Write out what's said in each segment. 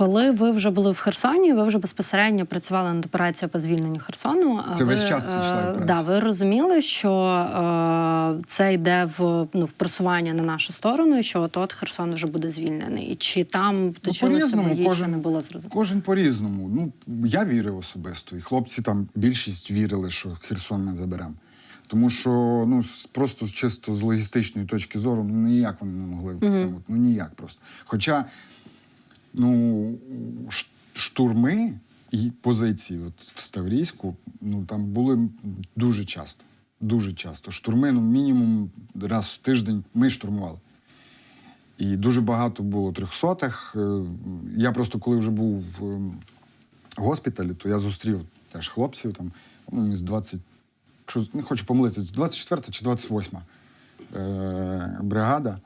Коли ви вже були в Херсоні, ви вже безпосередньо працювали над операцією по звільненню Херсону. Це ви, весь час йшла е, операція? Да, ви розуміли, що е, це йде в ну в просування на нашу сторону, і що от от Херсон вже буде звільнений. І чи там бої, кожен- не було зрозуміло? Кожен по-різному. Ну, я вірив особисто. І хлопці там більшість вірили, що Херсон ми заберемо. Тому що ну, просто чисто з логістичної точки зору, ну ніяк вони не могли втримати. Ну ніяк просто. Хоча ну, штурми і позиції от в Ставрійську ну, там були дуже часто. Дуже часто. Штурми, ну, мінімум раз в тиждень ми штурмували. І дуже багато було трьохсотих. Е, Я просто коли вже був в ем, госпіталі, то я зустрів теж хлопців там, ну, з 20, якщо не хочу помилитися, з 24 чи 28 е, бригада.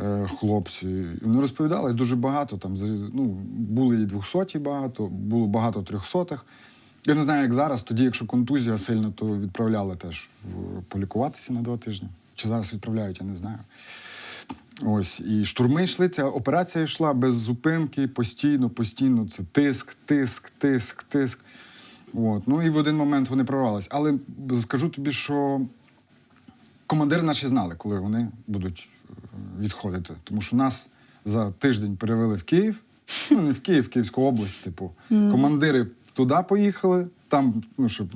Е, Хлопці, вони розповідали дуже багато. Там ну, були і 200 багато, було багато трьохсотих. Я не знаю, як зараз. Тоді, якщо контузія сильна, то відправляли теж в, полікуватися на два тижні. Чи зараз відправляють, я не знаю. Ось і штурми йшли. Ця операція йшла без зупинки, постійно, постійно. Це тиск, тиск, тиск, тиск. От. Ну і в один момент вони прорвались. Але скажу тобі, що командири наші знали, коли вони будуть відходити. Тому що нас за тиждень перевели в Київ. Ну, не в Київ, в Київську область, типу. Командири туди поїхали, там, ну, щоб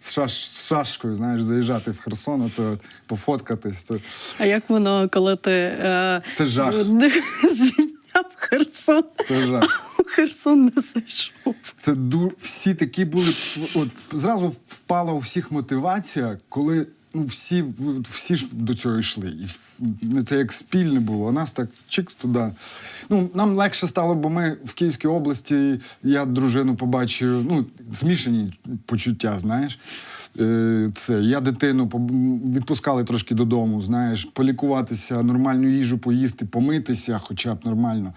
з, шаш, шашкою, знаєш, заїжджати в Херсон, це фофоткатись. Це... А як воно, коли ти е, Це жах. звільняв Херсон, Це жах. Херсон не зайшов? Це ду... всі такі були. От зразу впала у всіх мотивація, коли ну, всі, всі ж до цього йшли. І ну, це як спільне було. А нас так чикс туди. Ну, нам легше стало, бо ми в Київській області, я дружину побачив, ну, змішані почуття, знаєш. Е, Це я дитину відпускали трошки додому, знаєш, полікуватися, нормальну їжу поїсти, помитися, хоча б нормально.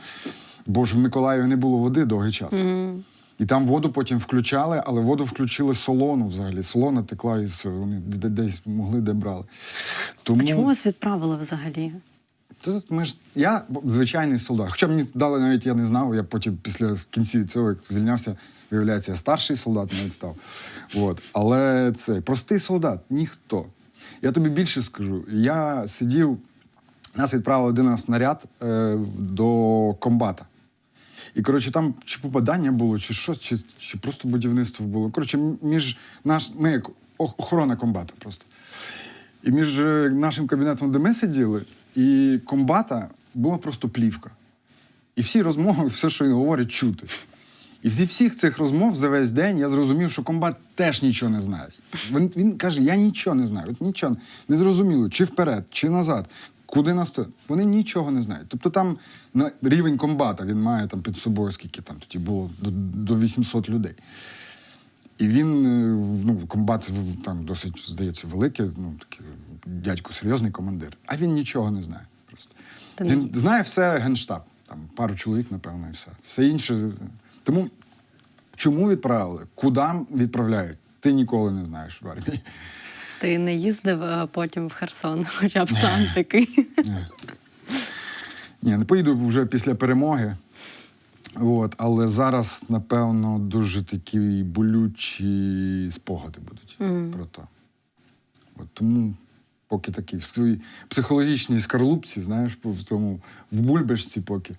Бо ж в Миколаєві не було води довгий час. І там воду потім включали, але воду включили солону взагалі. Солона текла із вони десь могли де брали. Тому А чому вас відправили взагалі? це ми ж я звичайний солдат. Хоча мені дали навіть я не знав. Я потім після в кінці цього як звільнявся. Виявляється, я старший солдат навіть став. От. Але це простий солдат, ніхто. Я тобі більше скажу. Я сидів, нас відправили один раз наряд е, до комбата. І коротше, там чи попадання було, чи що, чи, чи просто будівництво було. Коротше, між наш, ми як охорона комбата просто. І між е, нашим кабінетом, де ми сиділи, і комбата була просто плівка. І всі розмови, все, що він говорить, чути. І зі всіх цих розмов за весь день я зрозумів, що комбат теж нічого не знає. Він, він каже: я нічого не знаю. От нічого не зрозуміло, чи вперед, чи назад. Куди нас. Вони нічого не знають. Тобто там на рівень комбата він має там під собою, скільки там тоді було до, до 800 людей. І він, е, ну, комбат там досить, здається, великий, ну, такий дядько, серйозний командир. А він нічого не знає. Просто. Та Він ні. знає все генштаб, там пару чоловік, напевно, і все. Все інше. Тому чому відправили? Куди відправляють? Ти ніколи не знаєш в армії. Ти не їздив потім в Херсон, хоча б сам такий. Ні, не поїду вже після перемоги. От, але зараз, напевно, дуже такі болючі спогади будуть про то. От, тому поки такі в своїй психологічній скорлупці, знаєш, в тому в бульбашці поки.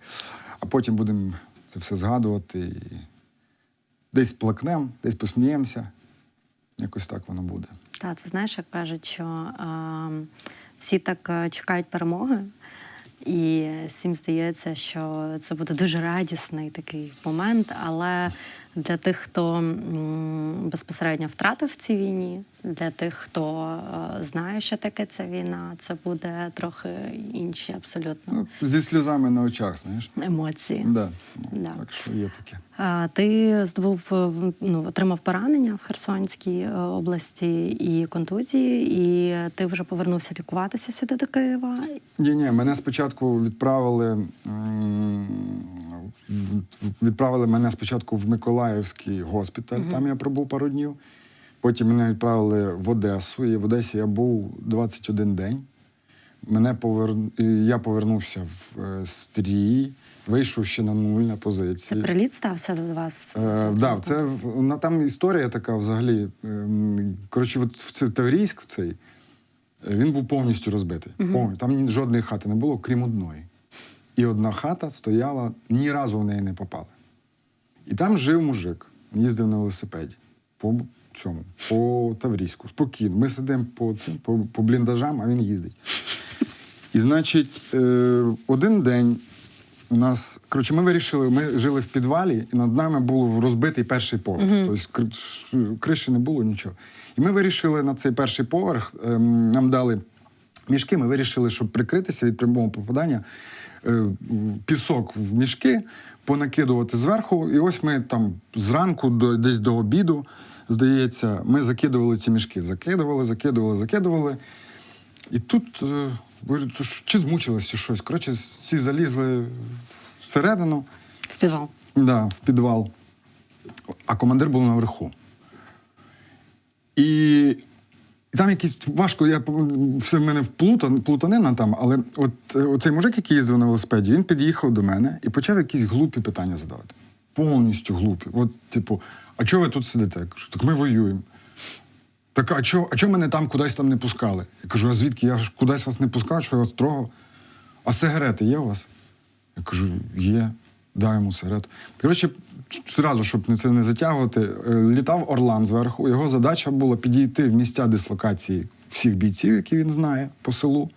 А потім будемо це все згадувати і десь плакнемо, десь посміємося. Якось так воно буде. Та ти знаєш, як кажуть, що е, всі так е, чекають перемоги, і всім здається, що це буде дуже радісний такий момент. Але для тих, хто безпосередньо втратив в цій війні, для тих, хто е, знає, що таке ця війна, це буде трохи інші абсолютно Ну, зі сльозами на очах, знаєш. емоції. Да. Ну, Да. Так що є таке. А, Ти здобув е, ну, отримав поранення в Херсонській е, області і контузії, і ти вже повернувся лікуватися сюди до Києва. Ні, ні, мене спочатку відправили. м, Відправили мене спочатку в Миколаївський госпіталь, там я пробув пару днів. Потім мене відправили в Одесу, і в Одесі я був 21 день. Мене повер... Я повернувся в е, стрій, вийшов ще на нуль на Це приліт стався до вас? Е, да, це на там історія така взагалі. ем, Коротше, от в цей Таврійськ в цей е, він був повністю розбитий. Повністю. Там жодної хати не було, крім одної. І одна хата стояла, ні разу в неї не попали. І там жив мужик, їздив на велосипеді по цьому, по Таврійську, спокійно. Ми сидимо по, цим, по, по бліндажам, а він їздить. І, значить, е, один день у нас, коротше, ми вирішили, ми жили в підвалі, і над нами був розбитий перший поверх. Тобто кр- криші не було нічого. І ми вирішили на цей перший поверх, ем, нам дали мішки, ми вирішили, щоб прикритися від прямого попадання, е, пісок в мішки, понакидувати зверху. І ось ми там зранку, до, десь до обіду, здається, ми закидували ці мішки. Закидували, закидували, закидували. І тут е, чи змучились, чи щось. Коротше, всі залізли всередину, В підвал. да, в підвал, а командир був наверху. І, і там якісь важко, я все в мене вплутан, плутанина там, але от е, оцей мужик, який їздив на велосипеді, він під'їхав до мене і почав якісь глупі питання задавати. Повністю глупі. От, типу, а чого ви тут сидите? Я кажу, так ми воюємо. Так, а чого а чо мене там кудись там не пускали? Я кажу, а звідки? Я ж кудись вас не пускав, що я вас трогав. А сигарети є у вас? Я кажу, є, дай йому сигарету. Коротше, зразу, щоб не це не затягувати, е, літав Орлан зверху. Його задача була підійти в місця дислокації всіх бійців, які він знає по селу,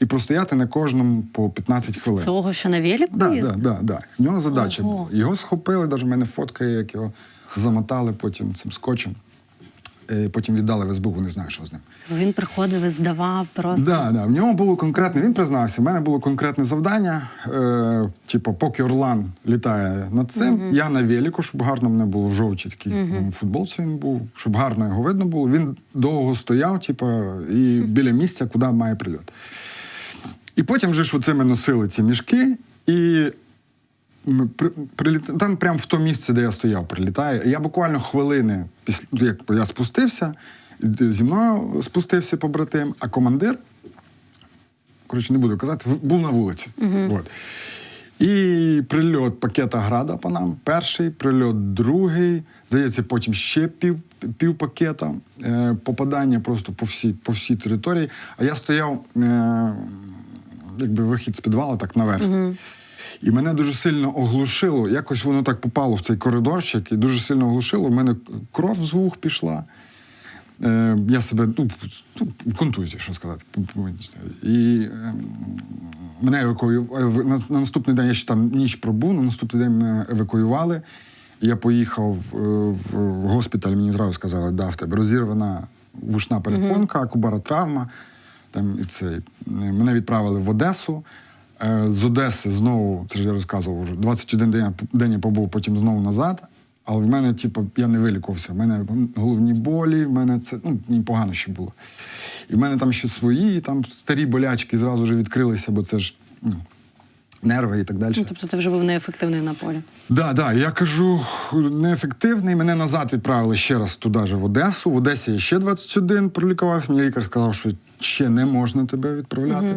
і простояти на кожному по 15 хвилин. Цього ще на велику Да, да, да, да. В нього задача Ого. була. Його схопили, навіть в мене фотка є, як його замотали потім цим скотчем. Е, Потім віддали в СБУ, не знаю, що з ним. Він приходив і здавав просто. Да, да. В нього було конкретне, він признався, в мене було конкретне завдання. Е, типу, поки Орлан літає над цим, я на велику, щоб гарно мене було в жовтій такій ну, футболці він був, щоб гарно його видно було. Він довго стояв, типу, і біля місця, куди має прильот. І потім же ж оце носили ці мішки, і ми. Там прямо в то місце, де я стояв, прилітає. Я буквально хвилини після ну, як я спустився, зі мною спустився побратим, а командир, коротше, не буду казати, був на вулиці. От. І прильот пакета града по нам, перший, прильот другий, здається, потім ще пів, пів пакета, е, попадання просто по всій, по всій території. А я стояв, е, якби вихід з підвалу, так наверх. І мене дуже сильно оглушило. Якось воно так попало в цей коридорчик і дуже сильно оглушило. У мене кров з вух пішла. Е, я себе, ну, ну, контузія, що сказати. І е, мене евакуювали. На, на наступний день я ще там ніч пробув, на наступний день мене евакуювали. Я поїхав е, в, в госпіталь, мені зразу сказали, да, в тебе розірвана вушна перепонка, кубара травма. Там, і це, мене відправили в Одесу. Е, З Одеси знову, це ж я розказував вже, 21 день, день я побув, потім знову назад. Але в мене, типу, я не вилікувався. В мене головні болі, в мене це ну, мені погано ще було. І в мене там ще свої, там старі болячки зразу вже відкрилися, бо це ж ну, нерви і так далі. Ну, тобто ти вже був неефективний на полі. Да, да, я кажу, неефективний. Мене назад відправили ще раз туди же в Одесу. В Одесі я ще 21 пролікувався. Мені лікар сказав, що ще не можна тебе відправляти.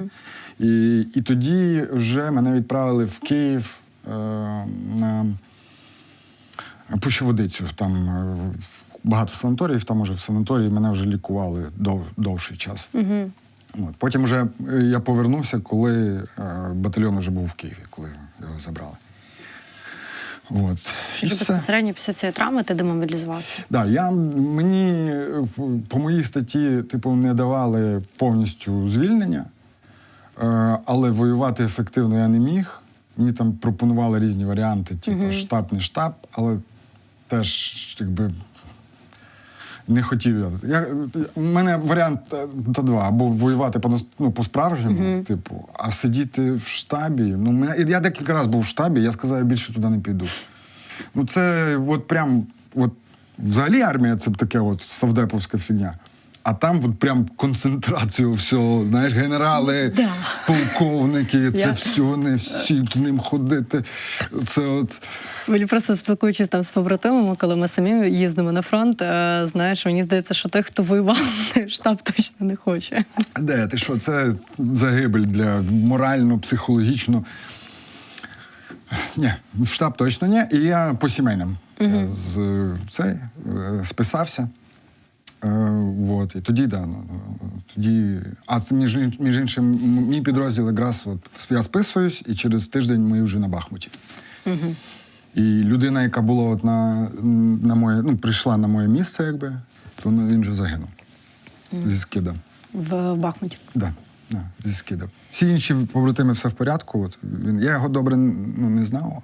І, і тоді вже мене відправили в Київ е, на Пущеводицю. Там е, багато санаторіїв, там уже в санаторії мене вже лікували дов, довший час. Угу. От. Потім вже е, я повернувся, коли е, батальйон вже був в Києві, коли його забрали. От. І Вже все. безпосередньо після цієї травми ти демобілізувався. Да, я, мені по моїй статті, типу, не давали повністю звільнення, але воювати ефективно я не міг. Мені там пропонували різні варіанти, типу штаб, не штаб, але теж якби. Не хотів я. я. У мене варіант е, та два: або воювати по ну, по-справжньому, типу, а сидіти в штабі. Ну, мене, я декілька разів був в штабі, я сказав, я більше туди не піду. Ну, це от прям, от взагалі армія це таке от совдеповська фігня. А там от прям концентрацію всього, знаєш, генерали, Да. полковники, це Я- все, не всі з ним ходити. Це от. Мені просто спілкуючись там з побратимами, коли ми самі їздимо на фронт, е, знаєш, мені здається, що той, хто воював, штаб точно не хоче. Де ти що? Це загибель для морально, психологічно. Ні, в штаб точно ні. І я по сімейним Я з цей е, списався. Е, вот, і тоді, да, ну, тоді. А це між, між іншим, мій підрозділ якраз от, я списуюсь, і через тиждень ми вже на Бахмуті. І людина, яка була от на, на моє, ну, прийшла на моє місце, якби, то ну, він вже загинув зі скидом. В Бахмуті. Да, да, зі скидав. Всі інші побратими все в порядку. От він, я його добре ну, не знав,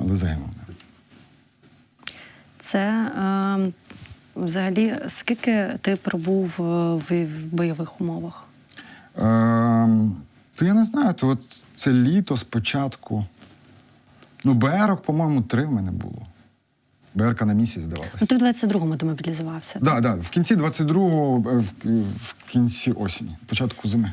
але загинув. Це е, взагалі скільки ти пробув е, в, бойових умовах? Е, то я не знаю, то от це літо спочатку. Ну, БРок, по-моєму, три в мене було. БРК на місяць здавалася. Ну, ти в 22-му демобілізувався. Так, да, да, в кінці 22-го, е, в, в кінці осені, початку зими.